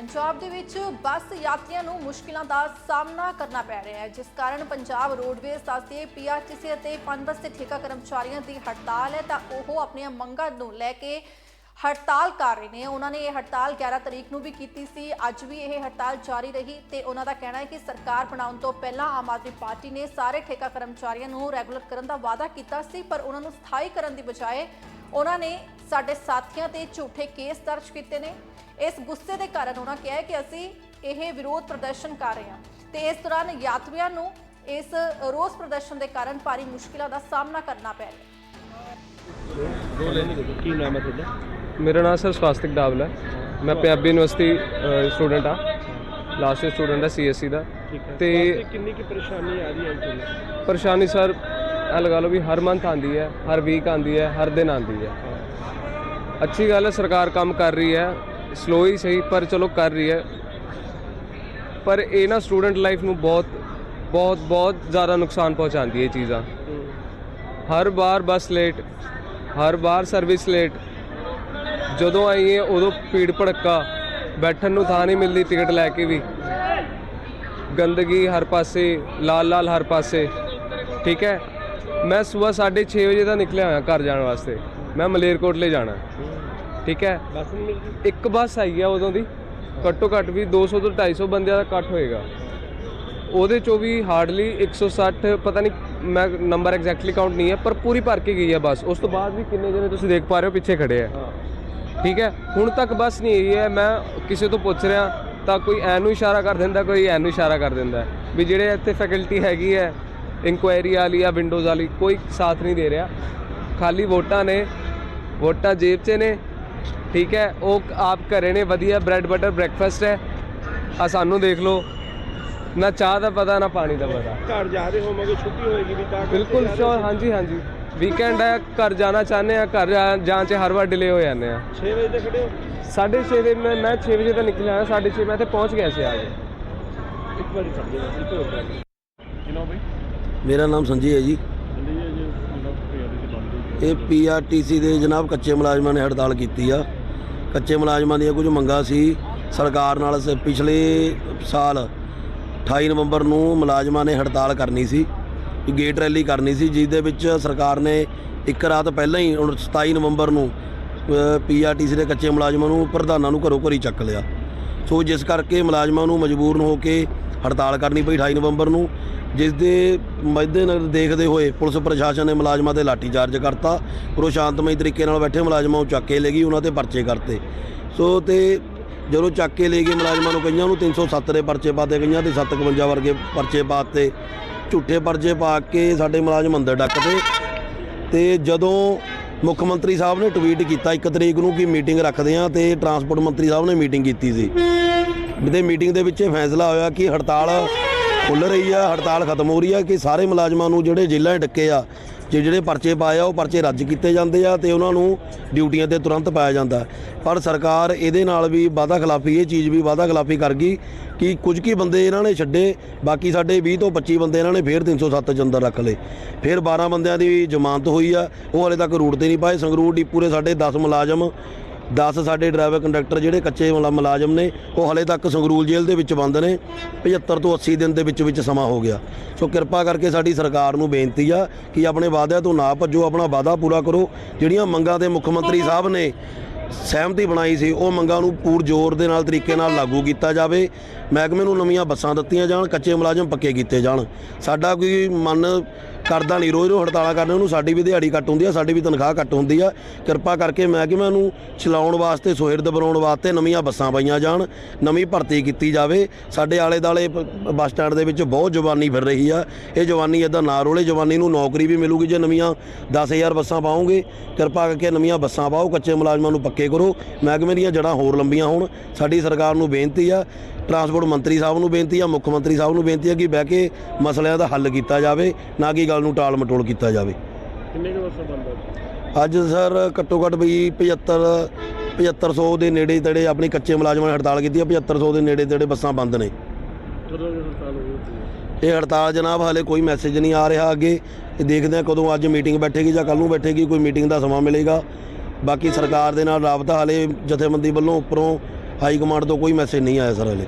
ਪੰਜਾਬ ਦੇ ਵਿੱਚ ਬੱਸ ਯਾਤਰੀਆਂ ਨੂੰ ਮੁਸ਼ਕਿਲਾਂ ਦਾ ਸਾਹਮਣਾ ਕਰਨਾ ਪੈ ਰਿਹਾ ਹੈ, ਜਿਸ ਕਾਰਨ ਪੰਜਾਬ ਰੋਡਵੇਜ਼ ਦੱਸਦੇ ਪੀਆਰਟੀਸੀ ਅਤੇ ਪਨਬਸ ਦੇ ਠੇਕਾ ਕਰਮਚਾਰੀਆਂ ਦੀ ਹੜਤਾਲ ਹੈ ਤਾਂ ਉਹ ਆਪਣੀਆਂ ਮੰਗਾਂ ਨੂੰ ਲੈ ਕੇ ਹੜਤਾਲ ਕਰ ਰਹੇ ਨੇ। ਉਹਨਾਂ ਨੇ ਇਹ ਹੜਤਾਲ 11 ਤਰੀਕ ਨੂੰ ਵੀ ਕੀਤੀ ਸੀ, ਅੱਜ ਵੀ ਇਹ ਹੜਤਾਲ ਜਾਰੀ ਰਹੀ ਤੇ ਉਹਨਾਂ ਦਾ ਕਹਿਣਾ ਹੈ ਕਿ ਸਰਕਾਰ ਬਣਾਉਣ ਤੋਂ ਪਹਿਲਾਂ ਆਮ ਆਦਮੀ ਪਾਰਟੀ ਨੇ ਸਾਰੇ ਠੇਕਾ ਕਰਮਚਾਰੀਆਂ ਨੂੰ ਰੈਗੂਲਰ ਕਰਨ ਦਾ ਵਾਅਦਾ ਕੀਤਾ ਸੀ, ਪਰ ਉਹਨਾਂ ਨੂੰ ਸਥਾਈ ਕਰਨ ਦੀ ਬਜਾਏ ਉਹਨਾਂ ਨੇ ਸਾਡੇ ਸਾਥੀਆਂ ਤੇ ਝੂਠੇ ਕੇਸ ਦਰਜ ਕੀਤੇ ਨੇ। ਇਸ ਗੁੱਸੇ ਦੇ ਕਾਰਨ ਉਹਨਾਂ ਕਿਹਾ ਕਿ ਅਸੀਂ ਇਹ ਵਿਰੋਧ ਪ੍ਰਦਰਸ਼ਨ ਕਰ ਰਹੇ ਹਾਂ ਤੇ ਇਸ ਦੌਰਾਨ ਯਾਤਰੀਆਂ ਨੂੰ ਇਸ ਰੋਸ ਪ੍ਰਦਰਸ਼ਨ ਦੇ ਕਾਰਨ ਭਾਰੀ ਮੁਸ਼ਕਿਲਾਂ ਦਾ ਸਾਹਮਣਾ ਕਰਨਾ ਪੈ ਰਿਹਾ ਹੈ। ਕੀ ਨਾਮ ਹੈ ਤੁਹਾਡਾ? ਮੇਰਾ ਨਾਮ ਸਰ ਸਵਾਸਤਿਕ ਡਾਵਲਾ ਹੈ। ਮੈਂ ਪੰਜਾਬੀ ਯੂਨੀਵਰਸਿਟੀ ਸਟੂਡੈਂਟ ਆ ਲਾਸਟ ਈਅਰ ਸਟੂਡੈਂਟ ਆ ਸੀਐਸਸੀ ਦਾ। ਠੀਕ ਹੈ। ਤੇ ਤੇ ਕਿੰਨੀ ਕੀ ਪਰੇਸ਼ਾਨੀ ਆ ਰਹੀ ਹੈ ਤੁਹਾਨੂੰ ਪਰੇਸ਼ਾਨੀ ਸਰ ਇਹ ਲਗਾ ਲਓ ਵੀ ਹਰ ਮੰਥ ਆਂਦੀ ਹੈ, ਹਰ ਵੀਕ ਆਂਦੀ ਹੈ, ਹਰ ਦਿਨ ਆਂਦੀ ਹੈ। ਅੱਛੀ ਗੱਲ ਹੈ, ਸਰਕਾਰ ਕੰਮ ਕਰ ਰਹੀ ਹੈ ਸਲੋ ਹੀ ਸਹੀ, ਪਰ ਚਲੋ ਕਰ ਰਹੀ ਹੈ। ਪਰ ਇਹ ਨਾ ਸਟੂਡੈਂਟ ਲਾਈਫ ਨੂੰ ਬਹੁਤ ਬਹੁਤ ਬਹੁਤ ਜ਼ਿਆਦਾ ਨੁਕਸਾਨ ਪਹੁੰਚਾਉਂਦੀ ਹੈ ਇਹ ਚੀਜ਼ਾਂ। ਹਰ ਵਾਰ ਬੱਸ ਲੇਟ ਹਰ ਵਾਰ ਸਰਵਿਸ ਲੇਟ ਜਦੋਂ ਆਈਏ ਉਦੋਂ ਭੀੜ ਭੜੱਕਾ, ਬੈਠਣ ਨੂੰ ਥਾਂ ਨਹੀਂ ਮਿਲਦੀ ਟਿਕਟ ਲੈ ਕੇ ਵੀ। ਗੰਦਗੀ ਹਰ ਪਾਸੇ ਲਾਲ ਲਾਲ ਹਰ ਪਾਸੇ। ਠੀਕ ਹੈ? ਮੈਂ ਸਵੇਰ 6:30 ਵਜੇ ਦਾ ਨਿਕਲਿਆ ਹੋਇਆ ਘਰ ਜਾਣ ਵਾਸਤੇ। ਮੈਂ ਮਲੇਰਕੋਟਲੇ ਜਾਣਾ। ਠੀਕ ਹੈ? ਬੱਸ ਨਹੀਂ ਮਿਲਦੀ? ਇੱਕ ਬੱਸ ਆਈ ਆ ਉਦੋਂ ਦੀ। ਘੱਟੋ ਘੱਟ ਵੀ 200 ਤੋਂ 250 ਬੰਦਿਆਂ ਦਾ ਇਕੱਠ ਹੋਏਗਾ। ਉਹਦੇ ਚੋਂ ਵੀ ਹਾਰਡਲੀ 160 ਪਤਾ ਨਹੀਂ ਮੈਂ ਨੰਬਰ ਐਗਜ਼ੈਕਟਲੀ ਕਾਊਂਟ ਨਹੀਂ ਹੈ ਪਰ ਪੂਰੀ ਭਰ ਕੇ ਗਈ ਹੈ ਬੱਸ। ਉਸ ਤੋਂ ਬਾਅਦ ਵੀ ਕਿੰਨੇ ਜਣੇ ਤੁਸੀਂ ਦੇਖ ਪਾ ਰਹੇ ਹੋ ਪਿੱਛੇ ਖੜੇ ਆ। ਠੀਕ ਹੈ? ਹੁਣ ਤੱਕ ਬੱਸ ਨਹੀਂ ਆਈ ਹੈ। ਮੈਂ ਕਿਸੇ ਤੋਂ ਪੁੱਛ ਰਿਹਾ ਤਾਂ ਕੋਈ ਐ ਨੂੰ ਇਸ਼ਾਰਾ ਕਰ ਦਿੰਦਾ ਕੋਈ ਐ ਨੂੰ ਇਸ਼ਾਰਾ ਕਰ ਦਿੰਦਾ। ਵੀ ਜਿਹੜੇ ਇੱਥੇ ਫੈਕਲਟੀ ਹੈਗੀ ਹੈ ਇਨਕੁਆਇਰੀ ਵਾਲੀ ਜਾਂ ਵਿੰਡੋਜ਼ ਵਾਲੀ ਕੋਈ ਸਾਥ ਨਹੀਂ ਦੇ ਰਿਹਾ। ਖਾਲੀ ਵੋਟਾਂ ਨੇ ਵੋਟਾਂ ਜੇਬ 'ਚ ਨੇ ਠੀਕ ਹੈ ਉਹ ਆਪ ਘਰੇ ਨੇ ਵਧੀਆ ਬ੍ਰੈਡ ਬਟਰ ਬ੍ਰੈਕਫਾਸਟ ਹੈ। ਆ ਸਾਨੂੰ ਦੇਖ ਲਓ ਨਾ ਚਾਹ ਦਾ ਪਤਾ ਨਾ ਪਾਣੀ ਦਾ ਪਤਾ। ਘਰ ਜਾ ਰਹੇ ਹੋਵਾਂਗੇ ਛੁੱਟੀ ਹੋਏਗੀ ਵੀ ਤਾਂ ਬਿਲਕੁਲ ਜਾ ਸ਼ੋਰ। ਹਾਂਜੀ ਹਾਂਜੀ। ਵੀਕਐਂਡ ਹੈ ਘਰ ਜਾਣਾ ਚਾਹੁੰਦੇ ਆ ਘਰ ਜਾ- ਜਾਣ 'ਚ ਹਰ ਵਾਰ ਡਿਲੇ ਹੋ ਜਾਂਦੇ ਆ 6 ਵਜੇ ਤੇ ਖੜੇ ਹੋ? 6:30 ਵਜੇ ਮੈਂ ਮੈਂ 6 ਵਜੇ ਤਾਂ ਨਿਕਲਿਆ ਹਾਂ 6:30 ਮੈਂ ਇੱਥੇ ਪਹੁੰਚ ਗਿਆ ਸੀ ਆ ਕੇ। ਇੱਕ ਵਾਰੀ ਛੱਡ ਦਿਓ ਇੱਕ ਹੋਰ ਗੱਲ ਕਿਨੋ ਬਈ ਮੇਰਾ ਨਾਮ ਸੰਜੇ ਹੈ ਜੀ। ਜਲਦੀ ਹੈ ਜੀ ਮਤਲਬ ਪਿਆਰੀ ਇਹ ਪੀਆਰਟੀਸੀ ਦੇ ਜਨਾਬ ਕੱਚੇ ਮੁਲਾਜ਼ਮਾਂ ਨੇ ਹੜਤਾਲ ਕੀਤੀ ਆ। ਕੱਚੇ ਮੁਲਾਜ਼ਮਾਂ ਦੀਆਂ ਕੁਝ ਮੰਗਾਂ ਸੀ। ਸਰਕਾਰ ਨਾਲ ਸ- ਪਿਛਲੇ ਸਾਲ 28 ਨਵੰਬਰ ਨੂੰ ਮੁਲਾਜ਼ਮਾਂ ਨੇ ਹੜਤਾਲ ਕਰਨੀ ਸੀ। ਗੇਟ ਰੈਲੀ ਕਰਨੀ ਸੀ ਜਿਸ ਦੇ ਵਿੱਚ ਸਰਕਾਰ ਨੇ ਇੱਕ ਰਾਤ ਪਹਿਲਾਂ ਹੀ ਹੁਣ 27 ਨਵੰਬਰ ਨੂੰ ਪੀਆਰਟੀਸੀ ਦੇ ਕੱਚੇ ਮੁਲਾਜ਼ਮਾਂ ਨੂੰ ਪ੍ਰਧਾਨਾਂ ਨੂੰ ਘਰੋਂ ਘਰੀ ਚੱਕ ਲਿਆ। ਸੋ ਜਿਸ ਕਰਕੇ ਮੁਲਾਜ਼ਮਾਂ ਨੂੰ ਮਜਬੂਰਨ ਹੋ ਕੇ ਹੜਤਾਲ ਕਰਨੀ ਪਈ 28 ਨਵੰਬਰ ਨੂੰ, ਜਿਸ ਦੇ ਮੱਦੇਨਜ਼ਰ ਦੇਖਦੇ ਹੋਏ ਪੁਲਿਸ ਪ੍ਰਸ਼ਾਸਨ ਨੇ ਮੁਲਾਜ਼ਮਾਂ ਤੇ ਲਾਠੀਚਾਰਜ ਕਰਤਾ। ਪਰ ਉਹ ਸ਼ਾਂਤਮਈ ਤਰੀਕੇ ਨਾਲ ਬੈਠੇ ਮੁਲਾਜ਼ਮਾਂ ਨੂੰ ਚੱਕ ਕੇ ਲੈ ਗਈ, ਉਹਨਾਂ ਤੇ ਪਰਚੇ ਕਰਤੇ। ਸੋ ਤੇ ਜਦੋਂ ਚੱਕ ਕੇ ਲੈ ਗਏ ਮੁਲਾਜ਼ਮਾਂ ਨੂੰ ਕਈਆਂ ਨੂੰ 307 ਦੇ ਪਰਚੇ ਪਾਤੇ, ਕਈਆਂ ਤੇ 751 ਵਰਗੇ ਪਰਚੇ ਪਾਤੇ। ਝੂਠੇ ਪਰਚੇ ਪਾ ਕੇ ਸਾਡੇ ਮੁਲਾਜ਼ਮ ਅੰਦਰ ਡੱਕਦੇ। ਤੇ ਜਦੋਂ ਮੁੱਖ ਮੰਤਰੀ ਸਾਹਿਬ ਨੇ ਟਵੀਟ ਕੀਤਾ ਇੱਕ ਤਰੀਕ ਨੂੰ ਕਿ ਮੀਟਿੰਗ ਰੱਖਦੇ ਆ ਤੇ ਟਰਾਂਸਪੋਰਟ ਮੰਤਰੀ ਸਾਹਿਬ ਨੇ ਮੀਟਿੰਗ ਕੀਤੀ ਸੀ। ਦੇ ਮੀਟਿੰਗ ਦੇ ਵਿੱਚ ਇਹ ਫੈਸਲਾ ਹੋਇਆ ਕਿ ਹੜਤਾਲ ਖੁੱਲ ਰਹੀ ਆ, ਹੜਤਾਲ ਖਤਮ ਹੋ ਰਹੀ ਆ, ਕਿ ਸਾਰੇ ਮੁਲਾਜ਼ਮਾਂ ਨੂੰ ਜਿਹੜੇ ਜੇਲ੍ਹਾਂ 'ਚ ਡੱਕੇ ਆ, ਜੇ ਜਿਹੜੇ ਪਰਚੇ ਪਾਏ ਆ, ਉਹ ਪਰਚੇ ਰੱਦ ਕੀਤੇ ਜਾਂਦੇ ਆ ਤੇ ਉਹਨਾਂ ਨੂੰ ਡਿਊਟੀਆਂ ਤੇ ਤੁਰੰਤ ਪਾਇਆ ਜਾਂਦਾ। ਪਰ ਸਰਕਾਰ ਇਹਦੇ ਨਾਲ ਵੀ ਵਾਅਦਾ ਖਿਲਾਫੀ, ਇਹ ਚੀਜ਼ ਵੀ ਵਾਅਦਾ ਖਿਲਾਫੀ ਕਰ ਗਈ ਕਿ ਕੁਝ ਕੀ ਬੰਦੇ ਇਹਨਾਂ ਨੇ ਛੱਡੇ, ਬਾਕੀ ਸਾਡੇ 20 ਤੋਂ 25 ਬੰਦੇ ਇਹਨਾਂ ਨੇ ਫੇਰ 307 ਚ ਅੰਦਰ ਰੱਖ ਲਏ। ਫਿਰ 12 ਬੰਦਿਆਂ ਦੀ ਜ਼ਮਾਨਤ ਹੋਈ ਆ, ਉਹ ਹਲੇ ਤੱਕ ਰੂਟ ਤੇ ਨਹੀਂ ਪਾਏ। ਸੰਗਰੂਰ, ਡਿਪੂ ਦੇ ਸਾਡੇ 10 ਮੁਲਾਜ਼ਮ 10 ਸਾਡੇ ਡਰਾਈਵਰ ਕੰਡਕਟਰ ਜਿਹੜੇ ਕੱਚੇ ਮੁਲਾ- ਮੁਲਾਜ਼ਮ ਨੇ, ਉਹ ਹਲੇ ਤੱਕ ਸੰਗਰੂਰ ਜੇਲ੍ਹ ਦੇ ਵਿੱਚ ਬੰਦ ਨੇ 75 ਤੋਂ 80 ਦਿਨ ਦੇ ਵਿੱਚ ਵਿੱਚ ਸਮਾਂ ਹੋ ਗਿਆ। ਸੋ ਕਿਰਪਾ ਕਰਕੇ ਸਾਡੀ ਸਰਕਾਰ ਨੂੰ ਬੇਨਤੀ ਆ ਕਿ ਆਪਣੇ ਵਾਅਦਿਆਂ ਤੋਂ ਨਾ ਭੱਜੋ, ਆਪਣਾ ਵਾਅਦਾ ਪੂਰਾ ਕਰੋ। ਜਿਹੜੀਆਂ ਮੰਗਾਂ ਤੇ ਮੁੱਖ ਮੰਤਰੀ ਸਾਹਿਬ ਨੇ ਸਹਿਮਤੀ ਬਣਾਈ ਸੀ, ਉਹ ਮੰਗਾਂ ਨੂੰ ਪੂਰ ਜ਼ੋਰ ਦੇ ਨਾਲ ਤਰੀਕੇ ਨਾਲ ਲਾਗੂ ਕੀਤਾ ਜਾਵੇ। ਮਹਿਕਮੇ ਨੂੰ ਨਵੀਆਂ ਬੱਸਾਂ ਦਿੱਤੀਆਂ ਜਾਣ, ਕੱਚੇ ਮੁਲਾਜ਼ਮ ਪੱਕੇ ਕੀਤੇ ਜਾਣ। ਸਾਡਾ ਕੋਈ ਮਨ ਕਰਦਾ ਨਹੀਂ। ਰੋਜ਼ ਰੋਜ਼ ਹੜਤਾਲਾਂ ਕਰਨ, ਉਹਨੂੰ ਸਾਡੀ ਵੀ ਦਿਹਾੜੀ ਘੱਟ ਹੁੰਦੀ ਆ, ਸਾਡੀ ਵੀ ਤਨਖਾਹ ਘੱਟ ਹੁੰਦੀ ਆ। ਕਿਰਪਾ ਕਰਕੇ ਮਹਿਕਮੇ ਨੂੰ ਚਲਾਉਣ ਵਾਸਤੇ ਸੁਹਿਰਦ ਬਣਾਉਣ ਵਾਸਤੇ ਨਵੀਆਂ ਬੱਸਾਂ ਪਾਈਆਂ ਜਾਣ, ਨਵੀਂ ਭਰਤੀ ਕੀਤੀ ਜਾਵੇ। ਸਾਡੇ ਆਲੇ ਦਾਲੇ ਬੱਸ ਸਟੈਂਡ ਦੇ ਵਿੱਚ ਬਹੁਤ ਜਵਾਨੀ ਫਿਰ ਰਹੀ ਆ। ਇਹ ਜਵਾਨੀ ਇਦਾਂ ਨਾ ਰੋਲੇ, ਜਵਾਨੀ ਨੂੰ ਨੌਕਰੀ ਵੀ ਮਿਲੂਗੀ, ਜੇ ਨਵੀਆਂ 10000 ਬੱਸਾਂ ਪਾਉਂਗੇ ਕਿਰਪਾ ਕਰਕੇ ਨਵੀਆਂ ਬੱਸਾਂ ਪਾਓ, ਕੱਚੇ ਮੁਲਾਜ਼ਮਾਂ ਨੂੰ ਪੱਕੇ ਕਰੋ। ਮਹਿਕਮੇ ਦੀਆਂ ਜੜ੍ਹਾਂ ਹੋਰ ਲੰਬੀਆਂ ਹੋਣ। ਸਾਡੀ ਸਰਕਾਰ ਨੂੰ ਬੇਨਤੀ ਆ ਟਰਾਂਸਪੋਰਟ ਮੰਤਰੀ ਸਾਹਿਬ ਨੂੰ ਬੇਨਤੀ ਆ ਮੁੱਖ ਮੰਤਰੀ ਸਾਹਿਬ ਨੂੰ ਬੇਨਤੀ ਆ ਕਿ ਬਹਿ ਕੇ ਮਸਲਿਆਂ ਦਾ ਹੱਲ ਕੀਤਾ ਜਾਵੇ ਨਾ ਕਿ ਗੱਲ ਨੂੰ ਟਾਲ ਮਟੋਲ ਕੀਤਾ ਜਾਵੇ। ਕਿੰਨੇ ਕੁ ਵਰਸਾਂ ਬੰਦ ਅੱਜ ਸਰ ਘੱਟੋ ਘੱਟ ਵੀ 75 7500 ਦੇ ਨੇੜੇ ਤੇੜੇ ਆਪਣੀ ਕੱਚੇ ਮੁਲਾਜ਼ਮਾਂ ਨੇ ਹੜਤਾਲ ਕੀਤੀ ਆ 7500 ਦੇ ਨੇੜੇ ਤੇੜੇ ਬੱਸਾਂ ਬੰਦ ਨੇ। ਇਹ ਹੜਤਾਲ ਜਨਾਬ ਹਾਲੇ ਕੋਈ ਮੈਸੇਜ ਨਹੀਂ ਆ ਰਿਹਾ ਅੱਗੇ। ਇਹ ਦੇਖਦੇ ਆ ਕਦੋਂ ਅੱਜ ਮੀਟਿੰਗ ਬੈਠੇਗੀ ਜਾਂ ਕੱਲ ਨੂੰ ਬੈਠੇਗੀ ਕੋਈ ਮੀਟਿੰਗ ਦਾ ਸਮਾਂ ਮਿਲੇਗਾ। ਬਾਕੀ ਸਰਕਾਰ ਦੇ ਨਾਲ ਰਾਬਤਾ ਹਾਲੇ ਜਥੇਬੰਦੀ ਵੱਲੋਂ ਉੱਪਰੋਂ ਹਾਈ ਕਮਾਂਡ ਤੋਂ ਕੋਈ ਮੈਸੇਜ ਨਹੀਂ ਆਇਆ ਸਰ ਹਲੇ।